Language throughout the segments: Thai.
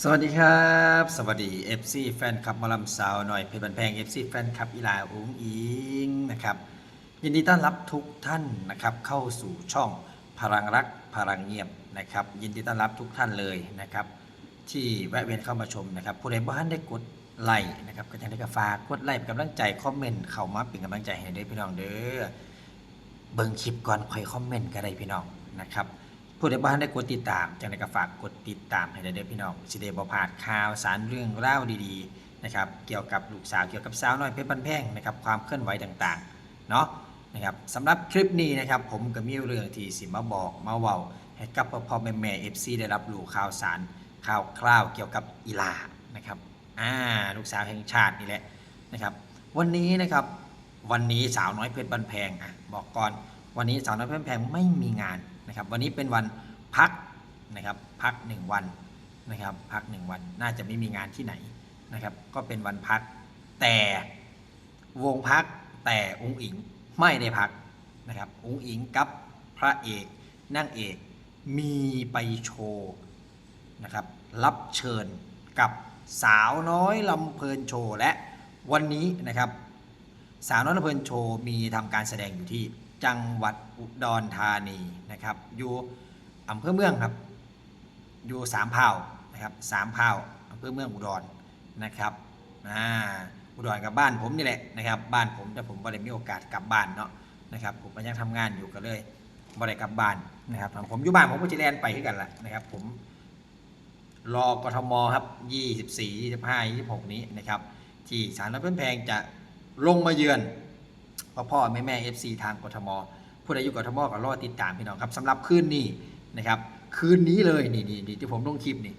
สวัสดีครับ สวัสดี FC แฟนคลับมอลำสาวหน่อยเพชรบันแพง FC แฟนคลับอีลาอุ้งอิงนะครับยินดีต้อนรับทุกท่านนะครับเข้าสู่ช่องพลังรักพลังเงียบนะครับยินดีต้อนรับทุกท่านเลยนะครับที่แวะเวียนเข้ามาชมนะครับผู้ใดบ้านได้กดไลค์นะครับก็ยังได้กฝากกดไลค์เป็นกำลังใจคอมเมนต์เข้ามาเป็นกำลังใจให้ด้วยพี่น้องเด้อเบิ่งคลิปก่อนค่อยคอมเมนต์ก็ได้พี่น้องนะครับ ผู้ใดบ้านได้กดติดตามจังไดก็ฝากกดติดตามให้ได้เด้อพี่น้องสิได้บ่พลาดข่าวสารเรื่องราวดีๆนะครับเกี่ยวกับลูกสาวเกี่ยวกับสาวน้อยเพชรบ้านแพงนะครับความเคลื่อนไหวต่างๆเนาะนะครับสำหรับคลิปนี้นะครับผมก็มีเรื่องที่สิมาบอกมาเว้าให้กับพ่อแม่แม่ FC ได้รับรู้ข่าวสารข่าวคราวเกี่ยวกับอีลานะครับอ่าลูกสาวแห่งชาตินี่แหละนะครับวันนี้นะครับวันนี้สาวน้อยเพชรบ้านแพงอะบอกก่อนวันนี้สาวน้อยเพชรบ้านแพงไม่มีงาน นะครับวันนี้เป็นวันพักนะครับพักหนึ่งวันนะครับพักหนึ่งวันน่าจะไม่มีงานที่ไหนนะครับก็เป็นวันพักแต่วงพักแต่องค์อิงไม่ได้พักนะครับองค์อิงกับพระเอกนางเอกมีไปโชว์นะครับรับเชิญกับสาวน้อยลำเพลินโชว์และวันนี้นะครับสาวน้อยลำเพลินโชว์มีทำการแสดงอยู่ที่ จังหวัดอุดรธานีนะครับ อยู่อำเภอเมืองครับ อยู่สามเผ่านะครับสามเผ่าอำเภอเมืองอุดรนะครับอ่าอุดรกับบ้านผมนี่แหละนะครับ บ้านผมแต่ผมไม่ได้มีโอกาสกลับบ้านเนาะนะครับผมยังทำงานอยู่ก็เลยไม่ได้กลับบ้านนะครับผมอยู่บ้านผมก็จะแลนไปที่กันละนะครับ ผมรอกทมครับ 24 25 26 นี้นะครับ ที่สารน้ำเพื่อนแพงจะลงมาเยือน พ่อพ่อแม่แม่ FC ทางกทมผู้ใดอยู่กทมก็รอติดตามพี่น้องครับสำหรับคืนนี้นะครับ คืนนี้เลยนี่นี่นี่ที่ผมลงคลิปนี่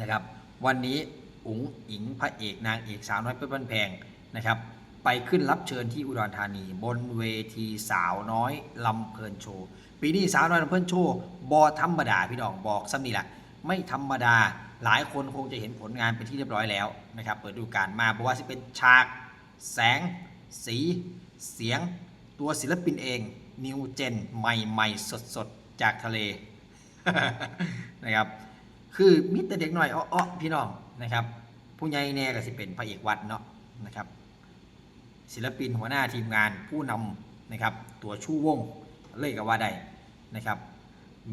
นะครับ วันนี้อุ๋งอิงพระเอกนางเอกสาวน้อยเพื่อนแพงนะครับ ไปขึ้นรับเชิญที่อุดรธานี บนเวทีสาวน้อยลำเพลินโชว์ปีนี้สาวน้อยลำเพลินโชว์บอธรรมดาพี่น้องบอกซ้ำนี่แหละไม่ธรรมดาหลายคนคงจะเห็นผลงานเป็นที่เรียบร้อยแล้วนะครับ เปิดดูการมาเพราะว่าจะเป็นฉาก แสง สี เสียงตัวศิลปินเองนิวเจนใหม่ๆ สดๆ จากทะเลนะครับ คือมิตรเด็กหน่อยอ้อพี่น้องนะครับ ผู้ใหญ่แน่ก็สิเป็นพระเอกวัดเนาะนะครับ ศิลปินหัวหน้าทีมงานผู้นำนะครับ ตัวชู้วงเลยก็ว่าได้นะครับ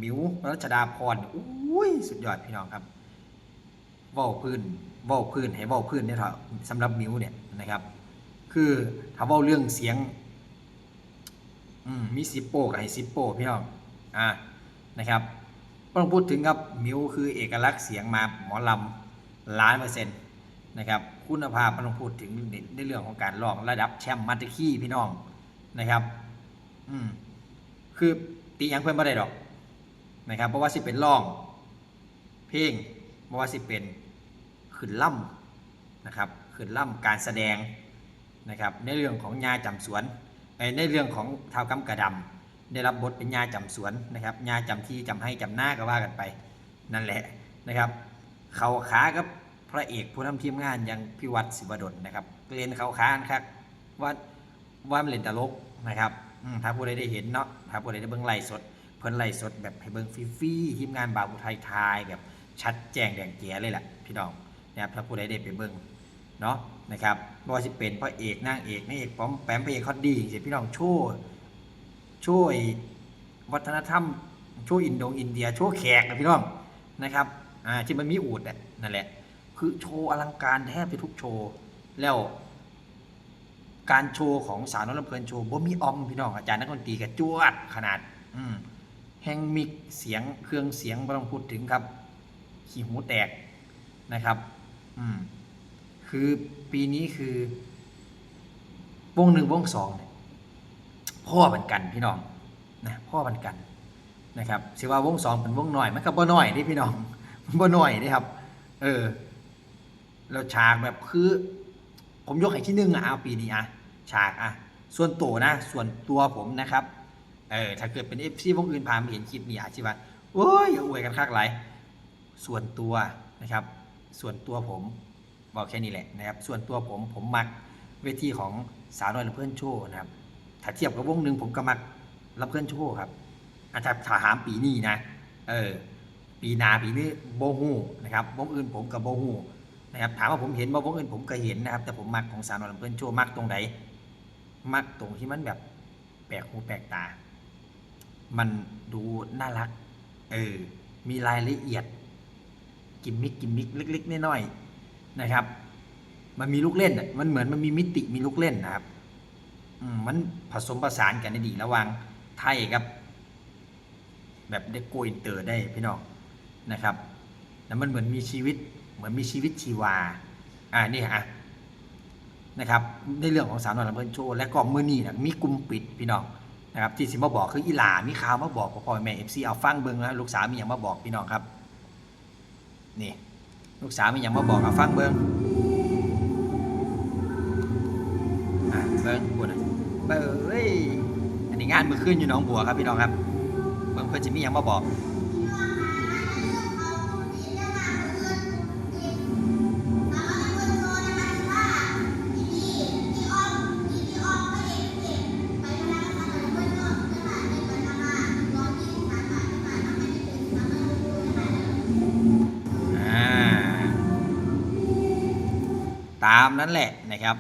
มิวรัชดาพรอุ้ยสุดยอดพี่น้องครับว้าพื้นว้าพื้นให้ว้าพื้นเนี่ยเถอะสำหรับมิวเนี่ยนะครับ คือถ้าเว้าเรื่องเสียง อืมมีซิโปกับให้ซิโปพี่น้องอ่านะครับต้องพูดถึงครับมิวคือเอกลักษณ์เสียงมาหมอลำล้านเปอร์เซ็นต์นะครับ คุณภาพไม่ต้องพูดถึงในเรื่องของการร้องระดับแชมป์มาตอร์คีพี่น้องนะครับ อืมคือตียังเพื่อนไม่ได้ดอกนะครับเพราะว่าสิเป็นร้อง เพลงเพราะว่าสิเป็นขึ้นล่ำนะครับขึ้นล่ำการแสดง นะครับในเรื่องของยาจำสวนในเรื่องของเท้ากำกระดำได้รับบทเป็นยาจำสวนนะครับยาจำที่จำให้จำหน้าก็ว่ากันไปนั่นแหละนะครับ เขาขากับพระเอกผู้ทำทีมงานอย่างพิวัตรศิวดลนะครับเล่นเขาขานครับว่าว่ามันเล่นตลกนะครับถ้าผู้ใดได้เห็นเนาะถ้าผู้ใดได้เบิ่งไลฟ์สด เพิ่นไล่สดแบบให้เบิ่งฟรีๆทีมงานบาวอุทัยทายแบบชัดแจ้งแดงเจียเลยแหละพี่น้องนะครับถ้าผู้ใดได้ไปเบิ่ง เนาะนะครับบ่ว่าสิเป็นพระเอกนางเอกนางเอกป้อมแปมพระเอกคอดดีสิพี่น้องโชว์โชว์ไอ้วัฒนธรรมโชว์อินโดอินเดียโชว์แขกนะพี่น้องนะครับอ่าที่มันมีอูดน่ะนั่นแหละ คือโชว์อลังการแทบจะทุกโชว์แล้วการโชว์ของสาวน้อยลำเพลินโชว์บ่มีออมพี่น้องอาจารย์นักดนตรีกระจวดขนาดอืมแฮงมิกเสียงเครื่องเสียงไม่ต้องพูดถึงครับ ขี้หูแตกนะครับ อืม คือปีนี้คือวงหนึ่งวงสองเนี่ยพ่อบันกันพี่น้องนะพ่อบันกันนะครับสิว่าวงสองเป็นวงหน่อยมันก็บ่น้อยนี่พี่น้องมันบ่น้อยนี่ครับ เออแล้วฉากแบบคือ ผมยกให้ที่หนึ่งอะเอาปีนี้อะฉากอะส่วนตัวนะ ส่วนตัวผมนะครับเออถ้าเกิดเป็นเอฟซีวงอื่นผ่านมาเห็นคลิปนี้อาจจะว่าโอ้ยอย่าอวยกันคักหลส่วนตัวนะครับ ส่วนตัวผม บอกแค่นี้แหละนะครับ ส่วนตัวผมผมมักเวทีของสาวน้อยลำเพื่อนโชว์นะครับ ถ้าเทียบกับวงหนึ่งผมก็มักลำเพื่อนโชว์ครับอาจจะถามปีนี้นะ เออ ปีนาปีนี้โบฮูนะครับวงอื่นผมกับโบฮูนะครับ ถามว่าผมเห็นบ่าวงอื่นผมก็เห็นนะครับ แต่ผมมักของสาวน้อยลำเพิ่อนโชว์มักตรงไหน มักตรงที่มันแบบแปลกหูแปลกตา มันดูน่ารัก เออ มีรายละเอียด กิมมิกกิมมิกเล็กๆน้อยๆ นะครับ มันมีลูกเล่นมันเหมือนมันมีมิติมีลูกเล่นนะครับมันผสมผสานกันได้ดีระหว่างไทยกับ แบบได้โกอินเตอร์ได้พี่น้องนะครับแล้วมันเหมือนมีชีวิตเหมือนมีชีวิตชีวาอ่านี่อะนะครับในเรื่องของสาวน้อยลำเพิ่นโชว์และก็มือนี่นะมีกลุ่มปิดพี่น้องนะครับที่สิมาบอกคืออีหลามีข่าวมาบอกพ่อแม่เอฟซีเอาฟังเบิ่งนะลูกสาวมีอย่างมาบอกพี่น้องครับนี่ ลูกสาวมีอย่างมาบอกกับฟังเบิ้งอะเบิ้งพูดนะเบิ่งเอ้ยอันนี้งานมือขึ้นอยู่น้องบัวครับพี่น้องครับเบิ้งเพื่อนจะมีอย่างมาบอก ตามนั้นแหละนะครับ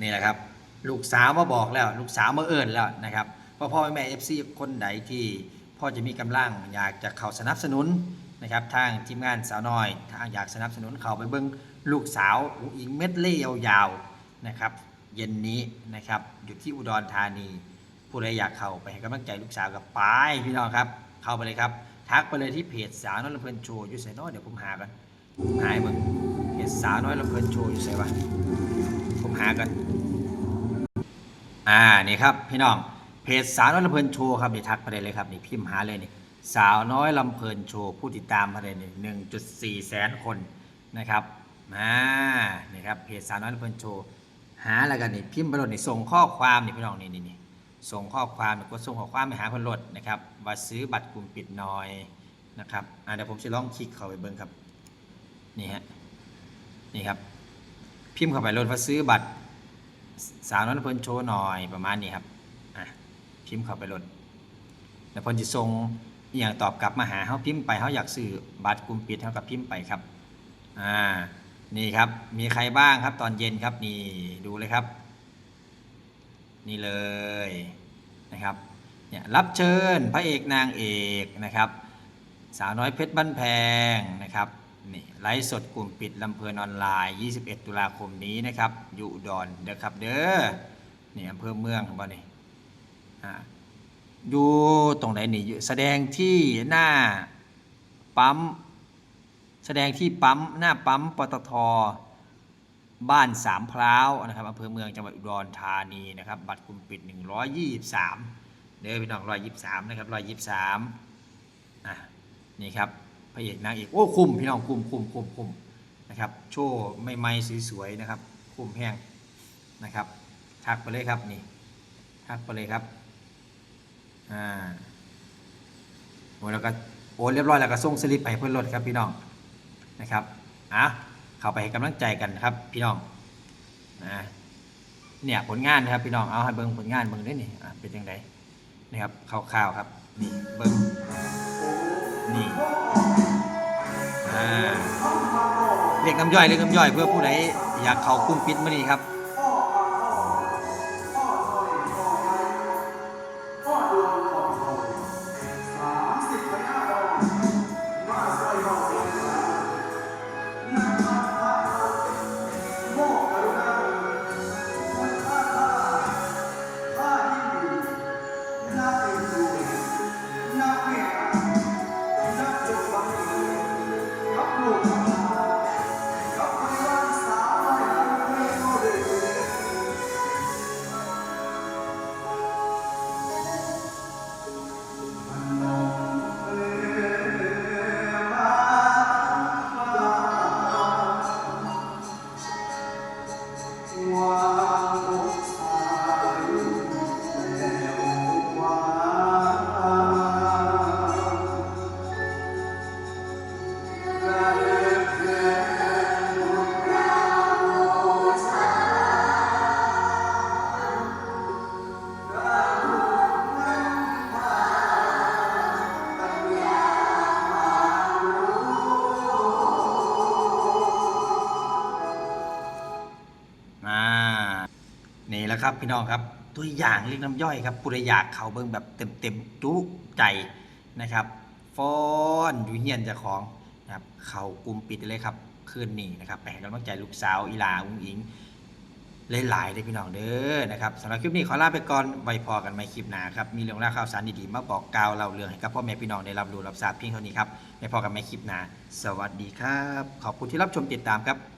นี่แหละครับ ลูกสาวมาบอกแล้วลูกสาวมาเอิญแล้วนะครับพ่อพ่อแม่เอฟซีคนใดที่พ่อจะมีกำลังอยากจะเข้าสนับสนุนนะครับทางทีมงานสาวน้อยทางอยากสนับสนุนเขาไปเบิ้งลูกสาวอุอิงเม็ดเล่ยาวๆนะครับเย็นนี้นะครับอยู่ที่อุดรธานีผู้ใดอยากเข้าไปให้กำลังใจลูกสาวกับไปพี่น้องครับเข้าไปเลยครับทักไปเลยที่เพจสาวน้อยลำเพลินโชว์ยู่ไสเนอเดี๋ยวผมหากันหาให้มึง สาวน้อยลำเพลินโชว์อยู่ไสวะผมหากันอ่านี่ครับพี่น้องเพจสาวน้อยลำเพลินโชว์ครับนี่ทักไปเลยเลยครับนี่พิมพ์หาเลยนี่สาวน้อยลำเพลินโชว์ผู้ติดตามมาเลยนี่หนึ่งจุดสี่แสนคนนะครับอ่านี่ครับเพจสาวน้อยลำเพลินโชว์หาแล้วกันนี่พิมพ์ไปเลยนี่ส่งข้อความนี่พี่น้องนี่นี่นี่ส่งข้อความกดส่งข้อความไปหาคนรถนะครับว่าซื้อบัตรกลุ่มปิดน่อยนะครับอ่าเดี๋ยวผมจะลองคลิกเข้าไปเบิ้งครับนี่ฮะ นี่ครับ พิมพ์เข้าไปรถว่าซื้อบัตร สาวน้อยเพลินโชว์หน่อยประมาณนี้ครับอะพิมพ์เข้าไปรถแล้วเพนจะส่งอย่างตอบกลับมาหาเขาพิมพ์ไปเขาอยากซื้อบัตรกลุ่มปิดเขากับพิมพ์ไปครับอ่านี่ครับมีใครบ้างครับตอนเย็นครับนี่ดูเลยครับ นี่เลยนะครับเนี่ยรับเชิญพระเอกนางเอกนะครับ สาวน้อยเพชรบ้านแพงนะครับ นี่ไลฟ์สดกลุ่มปิดลำเพลินออนไลน์ 21 ตุลาคมนี้นะครับ อยู่ดอนเด้อครับเด้อนี่อำเภอเมืองของบ้านนี่อ่าอยู่ตรงไหนนี่อยู่แสดงที่หน้าปั๊มแสดงที่ปั๊มหน้าปั๊มปตทบ้านสามพร้าวนะครับอำเภอเมืองจังหวัดอุดรธานีนะครับ บัตรกลุ่มปิด 123 เด้อพี่น้อง123 นะครับ 123อะนี่ครับ พระเอกนางเอกโอ้คุ้มพี่น้องคุ้มคุ้มคุ้มคุ้มนะครับโชว์ไม่ไม่สวยๆนะครับคุ้มแห้งนะครับทักไปเลยครับนี่ทักไปเลยครับอ่าโอ้แล้วก็โอนเรียบร้อยแล้วก็ส่งสลิปไปเพื่อนรถครับพี่น้องนะครับอะเข้าไปให้กำลังใจกันนะครับพี่น้องนะเนี่ยผลงานนะครับพี่น้องเอาให้เบิ่งผลงานเบิ่งด้วยนี่อะเป็นยังไงนี่ครับคร่าวๆครับนี่เบิ่ง นี่เรียกน้ำย่อยเรียกน้ำย่อยเพื่อผู้ใดอยากเข้ากลุ้มปิดมานี่ครับ ครับพี่น้องครับตัวอย่างเล็กน้ำย่อยครับผู้ใดอยากเขาเบิ่งแบบเต็มๆจุใจนะครับฟ้อนอยู่เฮียนเจ้าของนะครับเขากลุ่มปิดเลยครับคืนนี้นะครับไปให้กำลังใจลูกสาวอีลาอุ้งอิงหลายๆเลยพี่น้องเด้อนะครับสำหรับคลิปนี้ขอลาไปก่อนไว้พอกันใหม่คลิปหน้าครับมีเรื่องราวข่าวสารดีๆมาบอกกล่าวเล่าเรื่องให้กับพ่อแม่พี่น้องได้รับรู้รับทราบเพียงเท่านี้ครับไว้พอกันใหม่คลิปหน้าสวัสดีครับ ขอบคุณที่รับชมติดตามครับ